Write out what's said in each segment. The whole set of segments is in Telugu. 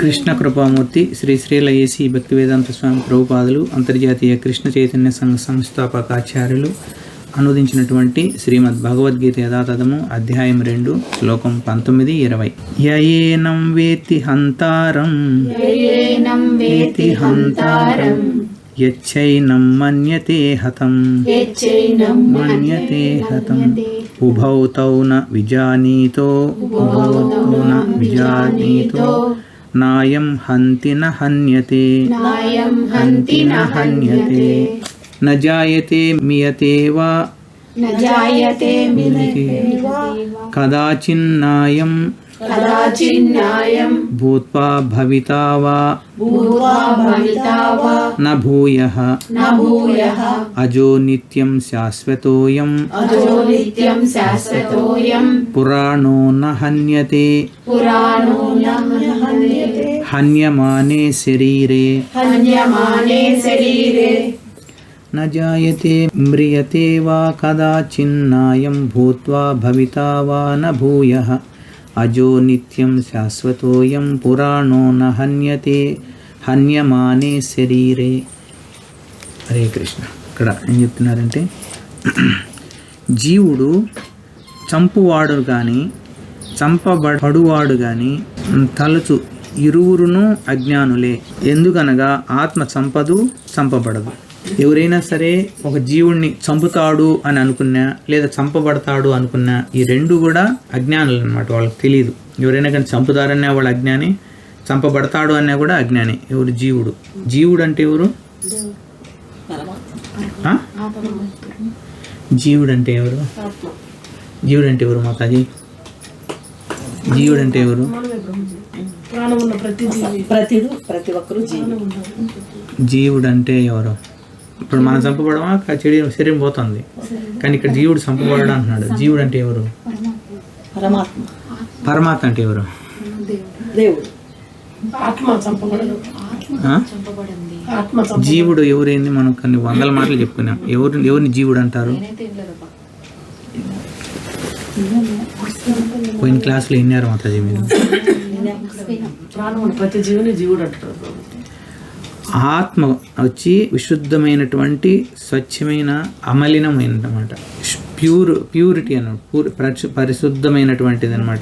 కృష్ణ కృపామూర్తి శ్రీ ఏసీ భక్తి వేదాంత స్వామి ప్రభుపాదులు అంతర్జాతీయ కృష్ణ చైతన్య సంఘ సంస్థాపక ఆచార్యులు అనువదించినటువంటి శ్రీమద్ భగవద్గీత యథాతథము అధ్యాయం రెండు శ్లోకం పంతొమ్మిది ఇరవై. యయేనం వేతి హంతారం. వేతి హంతారం. యచ్చైనం మన్యతే హతం. మన్యతే హతం. విజానీతో. ఉభౌతౌన విజానీతో. नायं हन्ति न हन्यते। नायं हन्ति न हन्यते। न जायते मियते वा। न जायते कदाचिन्नायं कदाचिन्नायं भूत्वा भविता वा। भूत्वा भविता वा। न भूयः। न भूयः। अजो नित्यं शाश्वतोऽयम् अजो नित्यं शाश्वतोऽ पुराणो न हन्यते। हन्यते హన్యమానే శరీరే हन्यमाने शरीरे न जायते म्रियते वा कदाचिन्नायं भूत्वा भविता वा न भूयः अजो नित्यं शाश्वतोऽयं पुराणो न हन्यते హన్యమానే శరీరే హరే కృష్ణ ఇక్కడ ఏం చెప్తున్నారంటే జీవుడు చంపువాడు కానీ చంపబడువాడు కానీ తలచు ఇరువురును అజ్ఞానులే. ఎందుకనగా ఆత్మ చంపదు చంపబడదు. ఎవరైనా సరే ఒక జీవుణ్ణి చంపుతాడు అని అనుకున్నా లేదా చంపబడతాడు అనుకున్నా ఈ రెండు కూడా అజ్ఞానులు అనమాట వాళ్ళకి తెలియదు ఎవరైనా కానీ చంపుతారన్నా వాళ్ళు అజ్ఞాని చంపబడతాడు అన్నా కూడా అజ్ఞాని. ఎవరు? జీవుడు. జీవుడు అంటే ఎవరు? జీవుడు అంటే ఎవరు? జీవుడు అంటే ఎవరు మాతాజీ? జీవుడు అంటే ఎవరు? ప్రతి ఒక్కరు జీవుడు అంటే ఎవరు? ఇప్పుడు మనం చంపబడమా? శరీరం పోతుంది. కానీ ఇక్కడ జీవుడు చంపబడడం అంటున్నాడు. జీవుడు అంటే ఎవరు? పరమాత్మ. పరమాత్మ అంటే ఎవరు? దేవుడు? జీవుడు ఎవరైంది? మనం కొన్ని వందల మాటలు చెప్పుకున్నాం. ఎవరు ఎవరిని జీవుడు అంటారు? పోయిన క్లాసులో విన్నారు మాతాజీ మీరు? ప్రతి జీవుని జీవుడు అంటారు. ఆత్మ వచ్చి విశుద్ధమైనటువంటి స్వచ్ఛమైన అమలినమైనమాట ప్యూర్ ప్యూరిటీ అన్నమాట. పూర్ పరిశు- పరిశుద్ధమైనటువంటిది అనమాట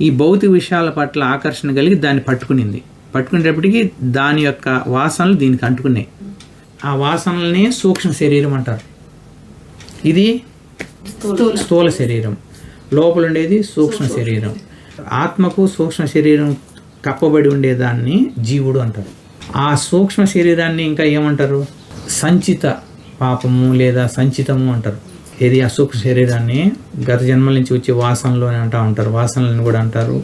ఈ భౌతిక విషయాల పట్ల ఆకర్షణ కలిగి దాన్ని పట్టుకునింది. పట్టుకునేటప్పటికి దాని యొక్క వాసనలు దీనికి అంటుకున్నాయి. ఆ వాసనలనే సూక్ష్మ శరీరం అంటారు. ఇది స్థూల. శరీరం. లోపల ఉండేది సూక్ష్మ శరీరం. ఆత్మకు సూక్ష్మ శరీరం కప్పబడి ఉండేదాన్ని జీవుడు అంటారు. ఆ సూక్ష్మ శరీరాన్ని ఇంకా ఏమంటారు? సంచిత పాపము లేదా సంచితము అంటారు. ఏది? ఆ సూక్ష్మ శరీరాన్ని గత జన్మల నుంచి వచ్చే వాసనలోనే అంటూ ఉంటారు. వాసనలను కూడా అంటారు.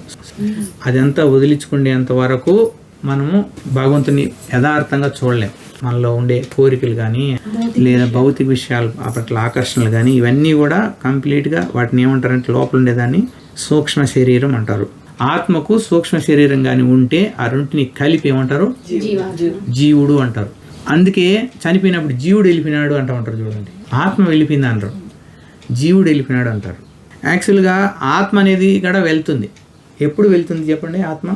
అదంతా వదిలించుకునేంత వరకు మనము భగవంతుని యథార్థంగా చూడలేం. మనలో ఉండే కోరికలు కానీ లేదా భౌతిక విషయాలు అప్పట్లో ఆకర్షణలు కానీ ఇవన్నీ కూడా కంప్లీట్గా వాటిని ఏమంటారంటే లోపల ఉండేదాన్ని సూక్ష్మ శరీరం అంటారు. ఆత్మకు సూక్ష్మ శరీరం కానీ ఉంటే ఆ రెంటిని కలిపి ఏమంటారు? జీవుడు అంటారు. అందుకే చనిపోయినప్పుడు జీవుడు వెళ్ళిపోయినాడు అంటూ ఉంటారు చూడండి. ఆత్మ వెళ్ళిపోయింది అంటారు. జీవుడు వెళ్ళిపోయినాడు అంటారు. యాక్చువల్గా ఆత్మ అనేది కూడా వెళ్తుంది. ఎప్పుడు వెళ్తుంది చెప్పండి ఆత్మ?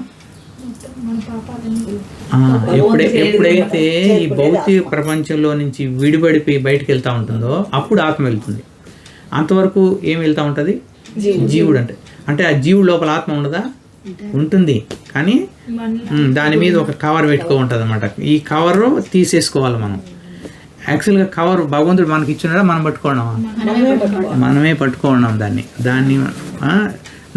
ఎప్పుడే ఎప్పుడైతే ఈ భౌతిక ప్రపంచంలో నుంచి విడిపడిపోయి బయటకు వెళ్తా ఉంటుందో అప్పుడు ఆత్మ వెళ్తుంది. అంతవరకు ఏం వెళ్తా ఉంటుంది? జీవుడు అంటే. అంటే ఆ జీవుడు లోపల ఆత్మ ఉండదా? ఉంటుంది. కానీ దాని మీద ఒక కవర్ పెట్టుకో ఉంటుంది అనమాట ఈ కవర్ తీసేసుకోవాలి మనం. యాక్చువల్గా కవర్ భగవంతుడు మనకి ఇచ్చినాడా మనం పట్టుకోవడమా? మనమే పట్టుకోవడం దాన్ని. దాన్ని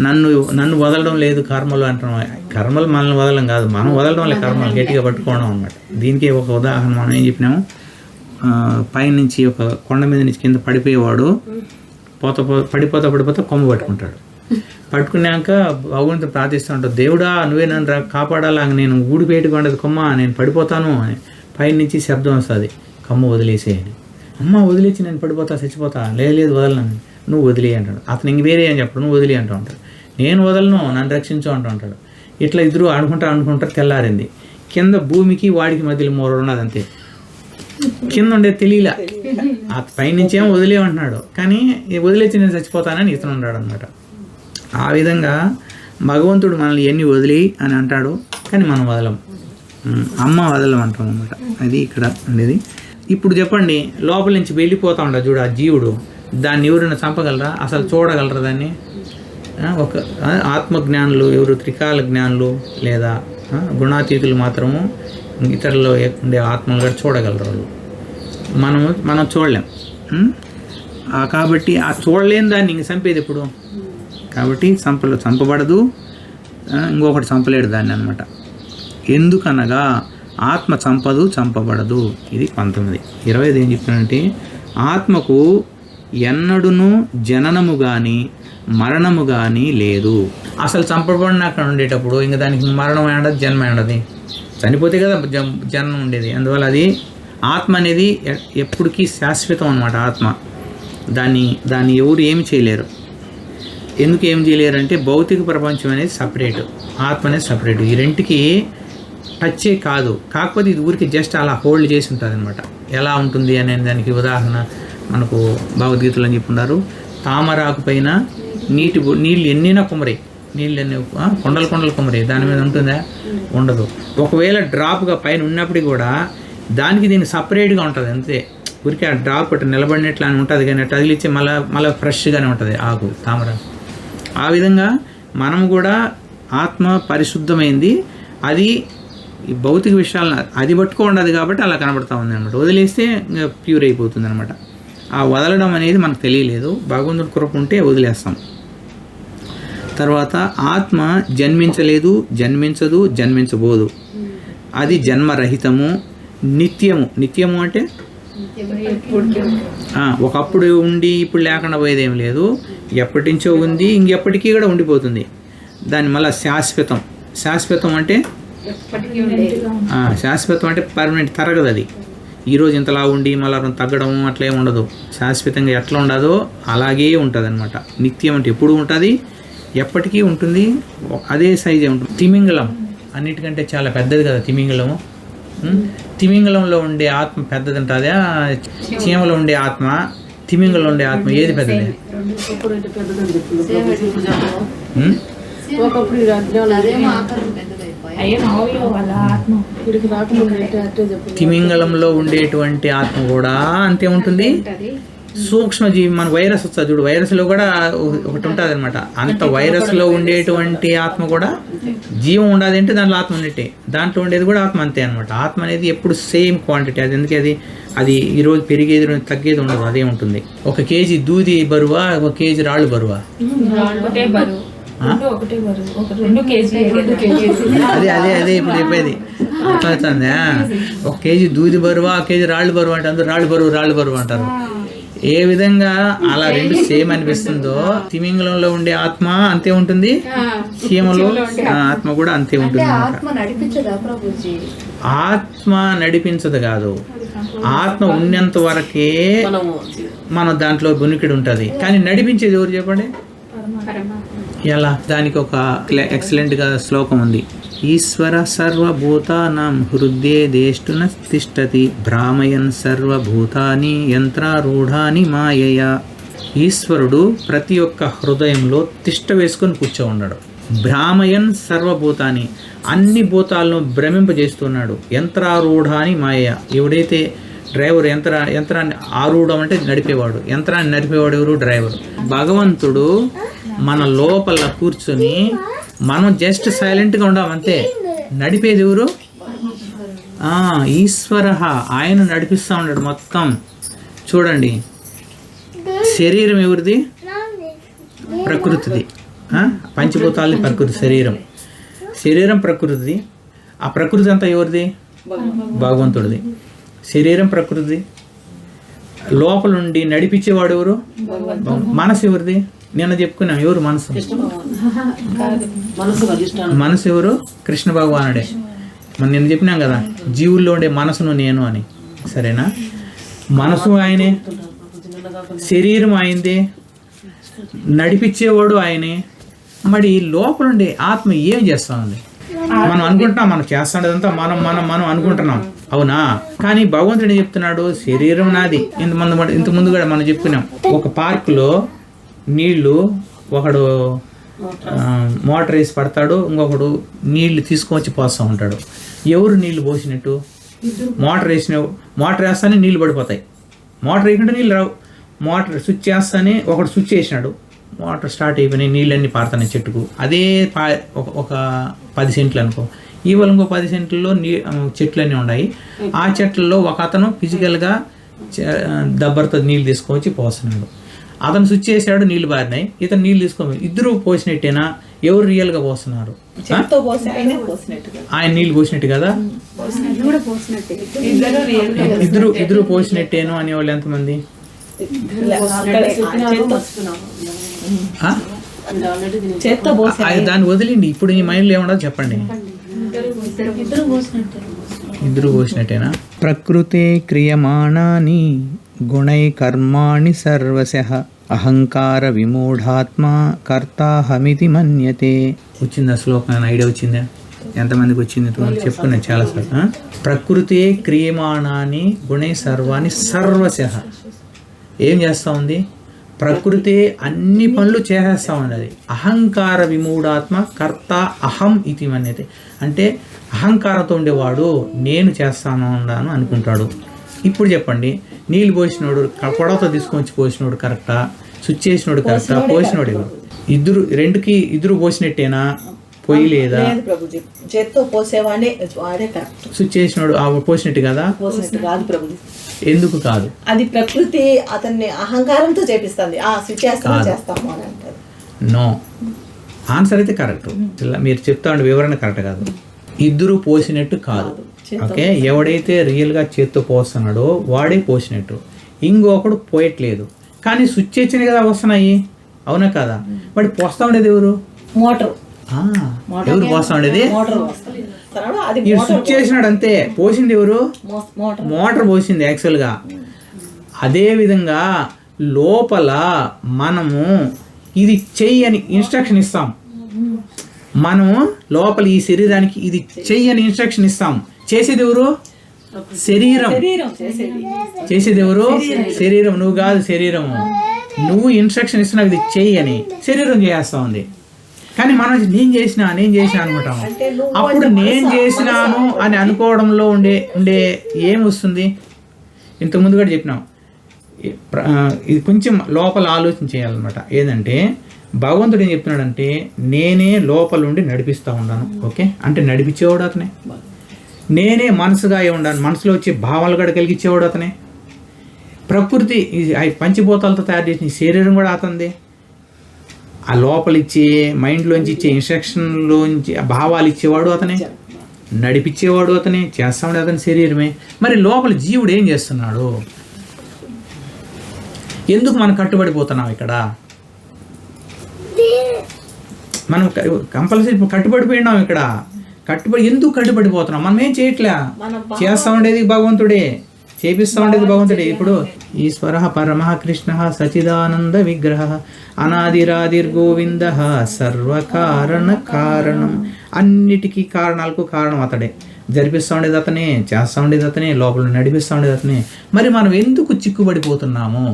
నన్ను నన్ను వదలడం లేదు కర్మలు అంటున్నాం కర్మలు మనల్ని వదలడం కాదు. మనం వదలడం లేదు కర్మలు. గట్టిగా పట్టుకోవడం అనమాట దీనికి ఒక ఉదాహరణ మనం ఏం చెప్పినాము? పైనుంచి ఒక కొండ మీద నుంచి కింద పడిపోయేవాడు పోత పో- పడిపోతా పడిపోతా కొమ్మ పట్టుకుంటాడు. పట్టుకున్నాక భగవంతుడు ప్రార్థిస్తూ ఉంటాడు దేవుడా నువ్వే నన్ను రా కాపాడాలా నేను ఊడిపేటుగా ఉండదు కొమ్మ నేను పడిపోతాను అని. పైనుంచి శబ్దం వస్తుంది కొమ్మ వదిలేసేయని అమ్మ వదిలేసి నేను పడిపోతా చచ్చిపోతా లేదు లేదు వదలను నువ్వు వదిలే అంటాడు. అతను ఇంక వేరే అని చెప్పడు నువ్వు వదిలే అంటూ ఉంటాడు నేను వదలను నన్ను రక్షించు అంటూ ఉంటాడు ఇట్లా ఇద్దరు అనుకుంటా అనుకుంటారు తెల్లారింది. కింద భూమికి వాడికి మధ్యలో మూర ఉన్నది అంతే. కింద ఉండే తెలియలే. ఆ పైనుంచి ఏమో వదిలేమంటున్నాడు కానీ వదిలేసి నేను చచ్చిపోతానని ఇతను ఉన్నాడు అనమాట ఆ విధంగా భగవంతుడు మనల్ని ఎన్ని వదిలి అని అంటాడు కానీ మనం వదలం. అమ్మ వదలం అంటాం అనమాట అది ఇక్కడ ఉండేది. ఇప్పుడు చెప్పండి లోపల నుంచి వెళ్ళిపోతా ఉండదు చూడు ఆ జీవుడు. దాన్ని ఎవరైనా చంపగలరా? అసలు చూడగలరా దాన్ని? ఒక ఆత్మజ్ఞానులు ఎవరు? త్రికాల జ్ఞానులు లేదా గుణాతీతులు మాత్రము ఇతరులలో ఉండే ఆత్మలు కూడా చూడగలరు వాళ్ళు. మనము మనం చూడలేం. కాబట్టి ఆ చూడలేని దాన్ని ఇంక చంపేది ఇప్పుడు కాబట్టి చంపలు చంపబడదు. ఇంకొకటి చంపలేడు దాన్ని అనమాట ఎందుకనగా ఆత్మ చంపదు చంపబడదు. ఇది పంతొమ్మిది. ఇరవైది ఏం చెప్తున్నానంటే ఆత్మకు ఎన్నడును జననము కానీ మరణము కానీ లేదు. అసలు చంపబడిన అక్కడ ఉండేటప్పుడు ఇంకా దానికి మరణం ఉండదు జన్మ ఉండదు చనిపోతే కదా జన్- జన్మ ఉండేది. అందువల్ల అది ఆత్మ అనేది ఎప్పటికీ శాశ్వతం అనమాట ఆత్మ. దాన్ని దాన్ని ఎవరు ఏమి చేయలేరు. ఎందుకు ఏం చేయలేరంటే భౌతిక ప్రపంచం అనేది సపరేట్ ఆత్మ అనేది సపరేట్ ఈ రెంటికి టచ్చే కాదు. కాకపోతే ఇది ఊరికి జస్ట్ అలా హోల్డ్ చేసి ఉంటుంది అనమాట ఎలా ఉంటుంది అనే దానికి ఉదాహరణ మనకు భగవద్గీతలు అని చెప్పున్నారు. తామరాకు పైన నీటి నీళ్ళు ఎన్నైనా కుమరే? నీళ్ళు ఎన్ని కొండలు కొండలు కుమరే. దాని మీద ఉంటుందా? ఉండదు. ఒకవేళ డ్రాప్గా పైన ఉన్నప్పటికీ కూడా దానికి దీనికి సపరేట్గా ఉంటుంది అంతే. ఊరికే ఆ డ్రాప్ నిలబడినట్లు అని ఉంటుంది కానీ తగిలిచ్చి మళ్ళీ మళ్ళీ ఫ్రెష్గానే ఉంటుంది ఆకు తామర ఆ విధంగా మనం కూడా ఆత్మ పరిశుద్ధమైంది. అది ఈ భౌతిక విషయాలను అది పట్టుకోండదు కాబట్టి అలా కనబడతా ఉంది అనమాట వదిలేస్తే ప్యూర్ అయిపోతుంది అనమాట ఆ వదలడం అనేది మనకు తెలియలేదు. భగవంతుడి కృప ఉంటే వదిలేస్తాం. తర్వాత ఆత్మ జన్మించలేదు జన్మించదు జన్మించబోదు. అది జన్మరహితము నిత్యము. నిత్యము అంటే? ఒకప్పుడు ఉండి ఇప్పుడు లేకుండా పోయేది ఏం లేదు. ఎప్పటి నుంచో ఉంది ఇంకెప్పటికీ కూడా ఉండిపోతుంది. దాని మళ్ళీ శాశ్వతం. శాశ్వతం అంటే? శాశ్వతం అంటే పర్మనెంట్ తరగదు అది. ఈరోజు ఇంతలా ఉండి మళ్ళీ తగ్గడం అట్లా ఏమి ఉండదు. శాశ్వతంగా ఎట్లా ఉండదో అలాగే ఉంటుంది అనమాట నిత్యం అంటే ఎప్పుడు ఉంటుంది? ఎప్పటికీ ఉంటుంది. అదే సైజే ఉంటుంది. తిమింగలం అన్నిటికంటే చాలా పెద్దది కదా తిమింగలము ఉం? తిమింగలంలో ఉండే ఆత్మ పెద్దది ఉంటుందా చీమలో ఉండే ఆత్మ తిమింగలంలో ఉండే ఆత్మ ఏది పెద్దది? తిమింగలంలో ఉండేటువంటి ఆత్మ కూడా అంతే ఉంటుంది. సూక్ష్మజీవి మన వైరస్ వస్తుంది చూడు వైరస్లో కూడా ఒక- ఒకటి ఉంటుంది అనమాట అంత వైరస్లో ఉండేటువంటి ఆత్మ కూడా జీవం ఉండదు అంటే దాంట్లో ఆత్మ ఉన్నట్టే. దాంట్లో ఉండేది కూడా ఆత్మ అంతే అనమాట ఆత్మ అనేది ఎప్పుడు సేమ్ క్వాంటిటీ అది ఎందుకే అది అది ఈరోజు పెరిగేది రోజు తగ్గేది ఉండదు అదే ఉంటుంది. ఒక కేజీ దూది బరువా ఒక కేజీ రాళ్ళు బరువా? అదే అదే అదే ఇప్పుడు చెప్పేది. అర్థమవుతుందా? ఒక కేజీ దూది బరువా ఒక కేజీ రాళ్ళు బరువు అంటే అందరూ రాళ్ళు బరువు రాళ్ళు బరువు అంటారు. ఏ విధంగా అలా రెండు సేమ్ అనిపిస్తుందో తిమింగలంలో ఉండే ఆత్మ అంతే ఉంటుంది చీమలో ఆ, ఆత్మ కూడా అంతే ఉంటుంది అన్నమాట. ఆత్మ నడిపించదా ప్రభుజీ? ఆత్మ నడిపించదు కాదు. ఆత్మ ఉన్నంత వరకే మనం దాంట్లో గునికిడి ఉంటుంది. కానీ నడిపించేది ఎవరు చెప్పండి? ఎలా? దానికి ఒక ఎక్సలెంట్గా శ్లోకం ఉంది. ఈశ్వర సర్వభూతానాం హృదయే దేష్టున తిష్టతి. భ్రామయన్ సర్వభూతాని యంత్రారూఢాని మాయయ. ఈశ్వరుడు ప్రతి ఒక్క హృదయంలో తిష్ట వేసుకొని కూర్చో ఉన్నాడు భ్రామయన్ సర్వభూతాన్ని అన్ని భూతాలను భ్రమింపజేస్తున్నాడు. యంత్రారూఢాని మాయ ఎవడైతే డ్రైవర్ యంత్ర యంత్రాన్ని ఆరూఢం అంటే నడిపేవాడు. యంత్రాన్ని నడిపేవాడు ఎవరు? డ్రైవర్. భగవంతుడు మన లోపల కూర్చొని మనం జస్ట్ సైలెంట్గా ఉండాం అంతే. నడిపేది ఎవరు? ఈశ్వర ఆయన నడిపిస్తూ ఉన్నాడు మొత్తం. చూడండి. శరీరం ఎవరిది? ప్రకృతిది. ఆ? పంచభూతాలని ప్రకృతి శరీరం. శరీరం ప్రకృతిది. ఆ ప్రకృతి అంతా ఎవరిది? భగవంతుడిది. శరీరం ప్రకృతి లోపల ఉండి నడిపించేవాడు ఎవరు? మనసు ఎవరిది? నిన్న చెప్పుకున్నాం ఎవరు మనసు? మనసు ఎవరు? కృష్ణ భగవానుడే మనం నిన్న చెప్పినాం కదా జీవుల్లో ఉండే మనసును నేను అని. సరేనా? మనసు ఆయనే శరీరం ఆయనదే నడిపించేవాడు ఆయనే. మరి లోపల ఉండే ఆత్మ ఏం చేస్తా ఉంది మనం అనుకుంటున్నాం మనం చేస్తాడదంతా మనం మనం మనం అనుకుంటున్నాం. అవునా? కానీ భగవంతుడు చెప్తున్నాడు? శరీరం నాది. ఇంత ముందు ఇంత ముందు కూడా మనం చెప్పుకున్నాం ఒక పార్కులో నీళ్ళు ఒకడు మోటార్ వేసి పడతాడు ఇంకొకడు నీళ్ళు తీసుకొచ్చి పోస్తూ ఉంటాడు. ఎవరు నీళ్ళు పోసినట్టు? మోటార్ వేసిన మోటార్ వేస్తానే నీళ్ళు పడిపోతాయి. మోటార్ వేయకుండా నీళ్ళు రావు. మోటార్ స్విచ్ చేస్తానే ఒకడు స్విచ్ వేసినాడు మోటార్ స్టార్ట్ అయిపోయినాయి నీళ్ళన్నీ పారుతున్నాయి చెట్టుకు. అదే పా ఒక ఒక పది సెంట్లు అనుకో. ఇవాళ ఇంకో పది సెంట్లలో నీ చెట్లన్నీ ఉన్నాయి. ఆ చెట్లలో ఒక అతను ఫిజికల్గా దబ్బర్తో నీళ్ళు తీసుకొచ్చి పోస్తున్నాడు. అతను స్విచ్ చేశాడు నీళ్ళు బారినాయి ఇతను నీళ్ళు తీసుకో ఇద్దరు పోసినట్టేనా? ఎవరు రియల్గా పోస్తున్నారు? ఆ? చేత్తో పోసి ఆయనే నీళ్ళు పోసినట్టు కదా? ఇద్దరు రియల్ ఇద్దరు ఇద్దరు పోసినట్టేను అనేవాళ్ళు ఎంతమంది? దాన్ని వదిలిండి. ఇప్పుడు ఈ మైండ్లో ఏమన్నా చెప్పండి. ఇద్దరు పోసినట్టేనా? ప్రకృతే క్రియమాణాని గుణై కర్మాణి సర్వశ అహంకార విమూఢాత్మ కర్తాహమితి మన్యతే. వచ్చిందా శ్లోకం? ఐడియా వచ్చిందా? ఎంతమందికి వచ్చింది? ఇంతకుముందు చెప్పుకున్నాను చాలా సార్ ప్రకృతే క్రియమాణాని గుణై సర్వాణి సర్వశ. ఏం చేస్తూ ఉంది? ప్రకృతి అన్ని పనులు చేసేస్తూ ఉన్నది. అహంకార విమూఢాత్మ కర్త అహం ఇది మన్యతే. అంటే అహంకారంతో ఉండేవాడు నేను చేస్తాను ఉన్నాను అనుకుంటాడు. ఇప్పుడు చెప్పండి నీళ్ళు పోసినోడు కొడవతో తీసుకొచ్చి పోసినోడు కరెక్టా? స్విచ్ చేసినోడు కరెక్టా? పోసినోడు ఎవరు? ఇద్దరు రెండుకి ఇద్దరు పోసినట్టేనా? పొయ్యి లేదా చేత్తో పోసేవాడే వాడే కరెక్ట్. స్విచ్ చేసినోడు ఆ పోసినట్టు కదా? పోసినట్టు కాదు ప్రభుజీ. ఎందుకు కాదు? అది ప్రకృతి అతన్ని అహంకారంతో చేపిస్తుంది. ఆ స్విచ్ చేస్తామా? చేస్తాము అని అంటారు. నో. ఆన్సర్ అయితే కరెక్ట్. మీరు చెప్తా ఉండే వివరణ కరెక్ట్ కాదు. ఇద్దరు పోసినట్టు కాదు. ఓకే? ఎవడైతే రియల్గా చేత్తో పోస్తున్నాడో వాడే పోసినట్టు. ఇంకొకడు పోయట్లేదు. కానీ స్విచ్ వచ్చినాయి కదా వస్తున్నాయి. అవునా కదా? వాడు పోస్తా ఉండేది ఎవరు? మోటార్. ఎవరు పోస్తా ఉండేది? స్విచ్ చేసినాడు అంతే. పోసింది ఎవరు? మోటార్. పోసింది యాక్చువల్గా. అదే విధంగా లోపల మనము ఇది చెయ్యి అని ఇన్స్ట్రక్షన్ ఇస్తాం మనము లోపల ఈ శరీరానికి ఇది చెయ్యి అని ఇన్స్ట్రక్షన్ ఇస్తాం. చేసేది ఎవరు? శరీరం. శరీరం. చేసేది. ఎవరు? శరీరం. నువ్వు కాదు శరీరము. నువ్వు ఇన్స్ట్రక్షన్ ఇస్తున్నావు ఇది చెయ్యి అని శరీరం చేస్తా ఉంది. కానీ మనం నేను చేసిన నేను చేసిన అనుకుంటాం అంటే నువ్వు అప్పుడు నేను చేసినాను అని అనుకోవడంలో ఉండే ఉండే ఏం వస్తుంది? ఇంతకుముందు కూడా చెప్పినాం. ఇది కొంచెం లోపల ఆలోచన చేయాలన్నమాట. ఏంటంటే భగవంతుడు ఏం చెప్తున్నాడంటే నేనే లోపల ఉండి నడిపిస్తూ ఉన్నాను. ఓకే? అంటే నడిపించేవాడు అతనే. నేనే మనసుగా అయి ఉన్నాను మనసులో వచ్చే భావాలు కూడా కలిగించేవాడు అతనే. ప్రకృతి పంచిభూతాలతో తయారు చేసిన శరీరం కూడా అతనిదే. ఆ లోపల ఇచ్చే మైండ్లోంచి ఇచ్చే ఇన్స్ట్రక్షన్లోంచి ఆ భావాలు ఇచ్చేవాడు అతనే. నడిపించేవాడు అతనే. చేస్తాడు అతని శరీరమే. మరి లోపల జీవుడు ఏం చేస్తున్నాడు? ఎందుకు మనం కట్టుబడిపోతున్నాం ఇక్కడ? మనం కంపల్సరీ కట్టుబడిపోయినాం ఇక్కడ. కట్టుబడి ఎందుకు కట్టుబడిపోతున్నాం? మనం ఏం చేయట్లే? చేస్తా ఉండేది భగవంతుడే చేపిస్తా ఉండేది భగవంతుడే. ఇప్పుడు ఈశ్వర పరమ కృష్ణ సచిదానంద విగ్రహ అనాదిరాదిర్గోవింద సర్వకారణ కారణం. అన్నిటికీ కారణాలకు కారణం అతడే. జరిపిస్తూ ఉండేది అతనే చేస్తూ ఉండేది అతనే లోపల నడిపిస్తూ ఉండేది అతనే. మరి మనం ఎందుకు చిక్కుబడిపోతున్నాము?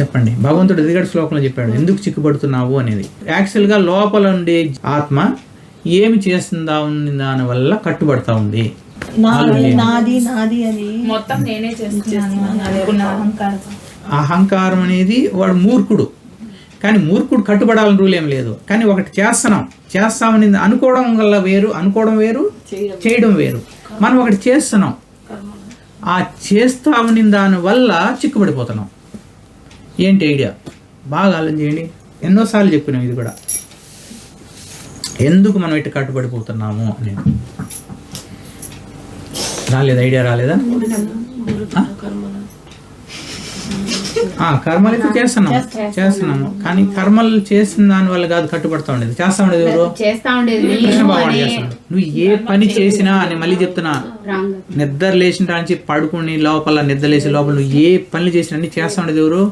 చెప్పండి. భగవంతుడు ఎదిగడ శ్లోకంలో చెప్పాడు ఎందుకు చిక్కుపడుతున్నావు అనేది. యాక్చువల్గా లోపల ఉండే ఆత్మ ఏమి చేస్తుందా ఉంది దాని వల్ల కట్టుబడతా ఉంది? నాది నాది నాది అని మొత్తం నేనే చేస్తున్నాను. అని అనుకున్న అహంకారం. అహంకారం. అనేది వాడు మూర్ఖుడు. కానీ మూర్ఖుడు కట్టుబడాలని రూల్ ఏం లేదు. కానీ ఒకటి చేస్తున్నాం. చేస్తామని అనుకోవడం వల్ల వేరు అనుకోవడం వేరు చేయడం వేరు. మనం ఒకటి చేస్తున్నాం. ఆ చేస్తామని దాని వల్ల చిక్కుబడిపోతున్నాం. ఏంటి ఐడియా? బాగా ఆలోచన చేయండి ఎన్నోసార్లు చెప్పినాం ఇది కూడా. ఎందుకు మనం ఇటు కట్టుబడిపోతున్నాము అనేది రాలేదు? ఐడియా రాలేదా? కర్మలు. అయితే చేస్తున్నాం చేస్తున్నాము. కానీ కర్మలు చేసిన దాని వల్ల కాదు కట్టుబడతా ఉండేది. చేస్తా ఉండేది ఎవరు? కృష్ణ భగవాన్ చేస్తున్నాడు నువ్వు ఏ పని చేసినా అని మళ్ళీ చెప్తున్నా. నిద్ర లేచిన నుంచి పడుకుని లోపల నిద్ర లేచి లోపల నువ్వు ఏ పనులు చేసినా అన్ని చేస్తా ఉండేది ఎవరు?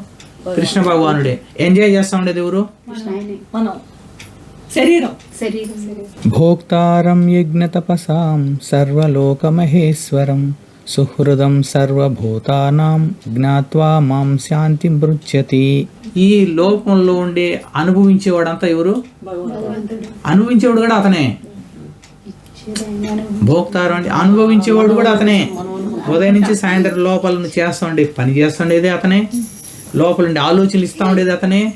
కృష్ణ భగవానుడే. ఎంజాయ్ చేస్తా ఉండేది ఎవరు? మనం. శరీరం. శరీరం. భోక్తారం యజ్ఞతపసాం సర్వలోకమహేశ్వరం. సుహృదం సర్వభూతానాం జ్ఞాత్వా మాం శాంతి మృచ్యతి ఈ లోకంలో ఉండే అనుభవించేవాడంతా ఎవరు? అనుభవించేవాడు కూడా అతనే. భోక్తారం అంటే అనుభవించేవాడు కూడా అతనే. ఉదయం నుంచి సాయంత్రం లోపల నుంచి చేస్తా ఉండే పని చేస్తూ ఉండేది అతనే. లోపల ఉండే ఆలోచనలు ఇస్తూ ఉండేది అతనే.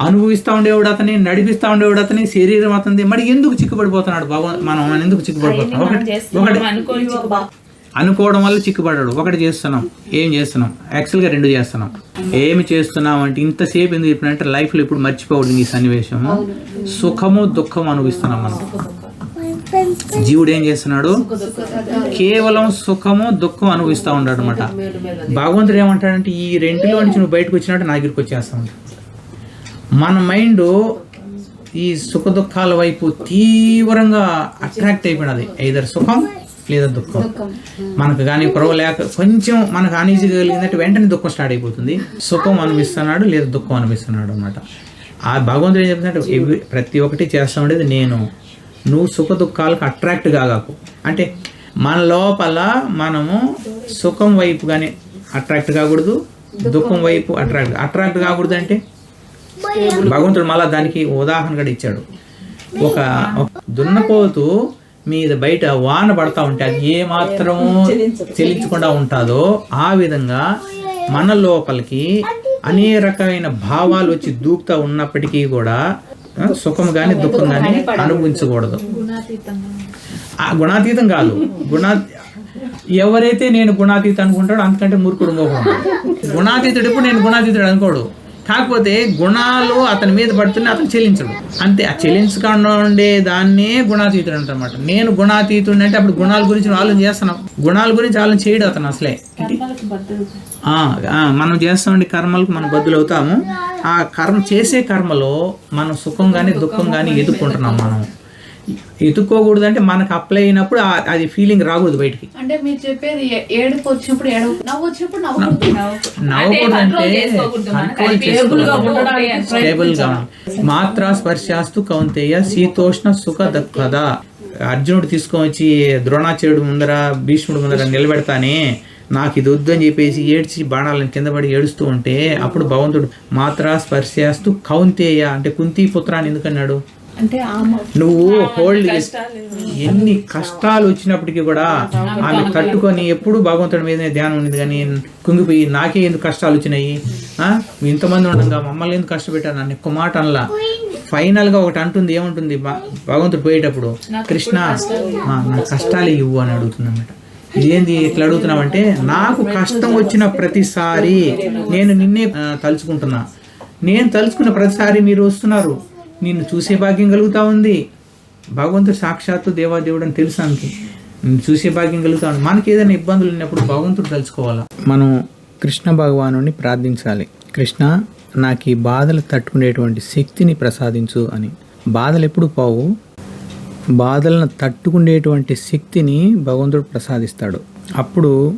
అనుభవిస్తూ ఉండేవాడు అతనే నడిపిస్తూ ఉండేవాడు అతనే శరీరం అతనిది. మరి ఎందుకు చిక్కుపడిపోతున్నాడు భగవాన్ మనం ఎందుకు చిక్కుపడిపోతున్నాం ఒకటి చిక్కుబా- అనుకోవడం వల్ల చిక్కుపడ్డాడు ఒకటి చేస్తున్నాం ఏం చేస్తున్నాం? యాక్చువల్గా రెండు చేస్తున్నాం. ఏమి చేస్తున్నాం అంటే ఇంతసేపు ఎందుకు చెప్పినంటే లైఫ్లో ఇప్పుడు మర్చిపోవడం ఈ సన్నివేశం. సుఖము దుఃఖము అనుభవిస్తున్నాం మనం. జీవుడు ఏం చేస్తున్నాడు? కేవలం సుఖము దుఃఖం అనుభవిస్తూ ఉన్నాడు అనమాట భగవంతుడు ఏమంటాడంటే ఈ రెంటిలో నుంచి నువ్వు బయటకు వచ్చినట్టు నా దగ్గరికి వచ్చేస్తా ఉంటాడు మన మైండ్ ఈ సుఖ దుఃఖాల వైపు తీవ్రంగా అట్రాక్ట్ అయిపోయినది. ఐదర్ సుఖం లేదా దుఃఖం. మనకు కానీ పొరవ లేక కొంచెం మనకు అనీజీగా కలిగిందంటే వెంటనే దుఃఖం స్టార్ట్ అయిపోతుంది. సుఖం అనిపిస్తున్నాడు లేదా దుఃఖం అనిపిస్తున్నాడు అనమాట ఆ భగవంతుడు ఏం ఇవి- ప్రతి ఒక్కటి చేస్తా ఉండేది నేను. నువ్వు సుఖ దుఃఖాలకు అట్రాక్ట్ కాగాకు అంటే మన లోపల మనము సుఖం వైపు కానీ అట్రాక్ట్ కాకూడదు దుఃఖం. వైపు అట్రాక్ట్ అట్రాక్ట్ కాకూడదు అంటే భగవంతుడు మళ్ళా దానికి ఉదాహరణ కూడా ఇచ్చాడు. ఒక దున్నపోతు మీద బయట వాన పడతా ఉంటే అది ఏ చెల్లించకుండా ఉంటుందో ఆ విధంగా మన లోపలికి అనే రకమైన భావాలు వచ్చి దూకుతా ఉన్నప్పటికీ కూడా సుఖం కానీ దుఃఖం కానీ అనుభవించకూడదు. ఆ గుణాతీతం కాదు. గుణా ఎవరైతే నేను గుణాతీతం అనుకుంటాడో అంతకంటే మూర్ఖుడు ఇంకొకడు గుణాతీతుడు ఎప్పుడు నేను గుణాతీతుడు అనుకోడు. కాకపోతే గుణాలు అతని మీద పడుతున్నాయి అతను చెల్లించడు అంతే ఆ చెల్లించకుండా ఉండే దాన్నే గుణాతీతుడు అంటారన్నమాట. నేను గుణాతీతుడు అంటే అప్పుడు గుణాల గురించి ఆలోచన చేస్తున్నాం. గుణాల గురించి ఆలోచన చేయడు అతను అసలే. మనం చేస్తామండి కర్మలకు మనం బద్దులు అవుతాము ఆ కర్మ చేసే కర్మలో మనం సుఖం కానీ దుఃఖం కానీ ఎదుర్కొంటున్నాం మనం. ఎదుర్కోకూడదు అంటే మనకు అప్లై అయినప్పుడు అది ఫీలింగ్ రాకూడదు బయటికి. అంటే మీరు చెప్పేది ఏడుపు వచ్చినప్పుడు నవ్వు నవ్వకూడదు చేసుకోవాలి స్టేబుల్గా మాత్రా స్పర్శాస్తు కౌంతేయ శీతోష్ణ సుఖ దుఃఖద అర్జునుడు తీసుకొని వచ్చి ద్రోణాచార్యుడు ముందర భీష్ముడు ముందర నిలబెడతానే. నాకు ఇది వద్దు అని చెప్పేసి ఏడ్చి బాణాలను కింద పడి ఏడుస్తూ ఉంటే అప్పుడు భగవంతుడు మాత్రా స్పర్శాస్తు కౌంతేయ అంటే కుంతి పుత్రాన్ని ఎందుకన్నాడు అంటే నువ్వు హోల్డ్ ఎన్ని కష్టాలు వచ్చినప్పటికీ కూడా ఆమె తట్టుకొని ఎప్పుడు భగవంతుడి మీదనే ధ్యానం ఉండేది కానీ కుంగిపోయి నాకే ఎందుకు కష్టాలు వచ్చినాయి? ఇంతమంది ఉండగా మమ్మల్ని ఎందుకు కష్టపెట్టారు? నన్ను ఎక్కువ మాట అనలా. ఫైనల్గా ఒకటి అంటుంది ఏముంటుంది? భగవంతుడు పోయేటప్పుడు కృష్ణ నా కష్టాలు ఇవ్వు అని అడుగుతుంది అన్నమాట. ఇదేంది? ఇట్లా అడుగుతున్నావంటే నాకు కష్టం వచ్చిన ప్రతిసారి నేను నిన్నే తలుచుకుంటున్నా. నేను తలుచుకున్న ప్రతిసారి మీరు వస్తున్నారు. నిన్ను చూసే భాగ్యం కలుగుతా ఉంది. భగవంతుడు సాక్షాత్తు దేవాదేవుడు అని తెలుసు ఆమెకి. చూసే భాగ్యం కలుగుతా ఉంది. మనకి ఏదైనా ఇబ్బందులు ఉన్నప్పుడు భగవంతుడు తలుచుకోవాలా? మనం కృష్ణ భగవాను ప్రార్థించాలి. కృష్ణ నాకు ఈ బాధలు తట్టుకునేటువంటి శక్తిని ప్రసాదించు అని. బాధలు ఎప్పుడు పోవు? బాధలను తట్టుకునేటువంటి శక్తిని భగవంతుడు ప్రసాదిస్తాడు. అప్పుడు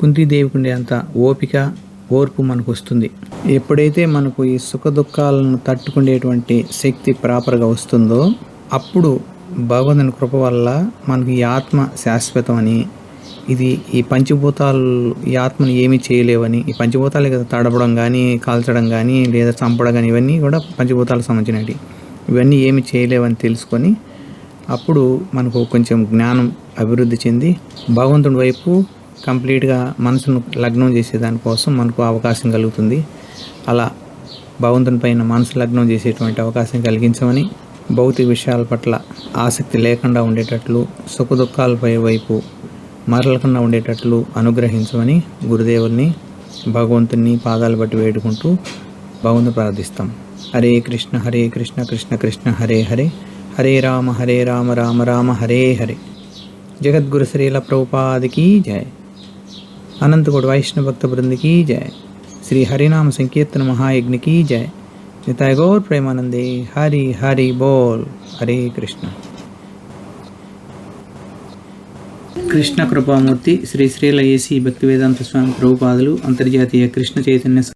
కుంతీదేవికి ఉండే అంత ఓపిక ఓర్పు మనకు వస్తుంది ఎప్పుడైతే మనకు ఈ సుఖ దుఃఖాలను తట్టుకునేటువంటి శక్తి ప్రాపర్గా వస్తుందో అప్పుడు భగవంతుని కృప వల్ల మనకి ఈ ఆత్మ శాశ్వతం అని ఇది ఈ పంచభూతాలు ఈ ఆత్మను ఏమీ చేయలేవని ఈ పంచభూతాలే కదా తడపడం కానీ కాల్చడం కానీ లేదా చంపడం కానీ ఇవన్నీ కూడా పంచభూతాలకు సంబంధించినవి. ఇవన్నీ ఏమి చేయలేవని తెలుసుకొని అప్పుడు మనకు కొంచెం జ్ఞానం అభివృద్ధి చెంది భగవంతుడి వైపు కంప్లీట్గా మనసును లగ్నం చేసేదానికోసం మనకు అవకాశం కలుగుతుంది. అలా భగవంతుని పైన మనసు లగ్నం చేసేటువంటి అవకాశం కలిగించమని భౌతిక విషయాల పట్ల ఆసక్తి లేకుండా ఉండేటట్లు సుఖ దుఃఖాలపై వైపు మరలకుండా ఉండేటట్లు అనుగ్రహించమని గురుదేవుల్ని భగవంతుని పాదాలు బట్టి వేడుకుంటూ భగవంతుని ప్రార్థిస్తాం. హరే కృష్ణ హరే కృష్ణ కృష్ణ కృష్ణ హరే హరే హరే రామ హరే రామ రామ రామ హరే హరే. జగద్గురు శ్రీల ప్రభుపాదికి జయ అనంతకోటి వైష్ణవ భక్త బృందికి జయ శ్రీ హరినామ సంకీర్తన మహాయజ్ఞ की जय निताय गौर प्रेमानंदे हरि हरि बोल हरे कृष्ण కృష్ణ కృపామూర్తి శ్రీ శ్రీల ఏసీ భక్తి వేదాంత స్వామి ప్రభుపాదులు అంతర్జాతీయ కృష్ణ చైతన్య